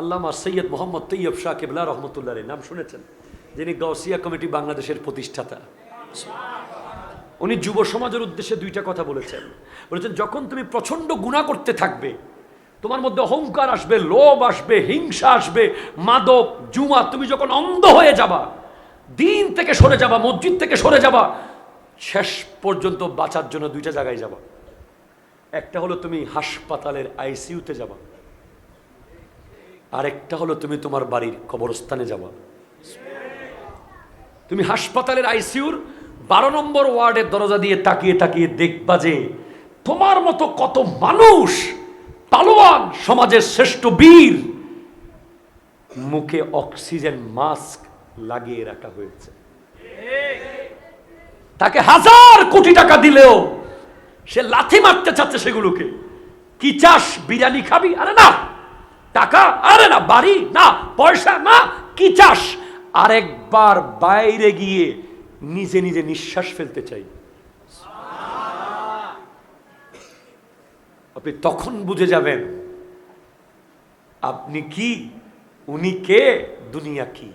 আল্লামা সৈয়দ মোহাম্মদ তৈয়ব শাহ কেবলা রহমতুল্লাহ নাম শুনেছেন? যিনি গৌসিয়া কমিটি বাংলাদেশের প্রতিষ্ঠাতা। উনি যুব সমাজের উদ্দেশ্যে দুইটা কথা বলেছেন। বলেছেন, যখন তুমি প্রচণ্ড গুণা করতে থাকবে, তোমার মধ্যে অহংকার আসবে, লোভ আসবে, হিংসা আসবে, মাদক জুমা তুমি যখন অন্ধ হয়ে যাবা, দিন থেকে সরে যাবা, মসজিদ থেকে সরে যাবা, শেষ পর্যন্ত বাঁচার জন্য দুইটা জায়গায় যাবা। একটা হলো তুমি হাসপাতালের আইসিইউতে যাবা। আরেকটা হলো তুমি তোমার বাড়ির কবরস্থানে যাবা তুমি হাসপাতালের আইসিইউর বারো নম্বর ওয়ার্ডের দরজা দিয়ে তাকিয়ে তাকিয়ে দেখবা যে তোমার মতো কত মানুষ পালোয়ান সমাজের শ্রেষ্ঠ বীর মুখে অক্সিজেন মাস্ক লাগিয়ে রাখা হয়েছে। তাকে হাজার কোটি টাকা দিলেও সে লাথি মারতে চাচ্ছে সেগুলোকে। কি চাস, বিরিয়ানি খাবি? আরে না! টাকা? আরে না, বাড়ি? না, পয়সা? না, কি চাস? আরেকবার বাইরে গিয়ে নিজে নিজে নিঃশ্বাস ফেলতে চাই। আপনি তখন বুঝে যাবেন, আপনি কি, উনি কে, দুনিয়া কি?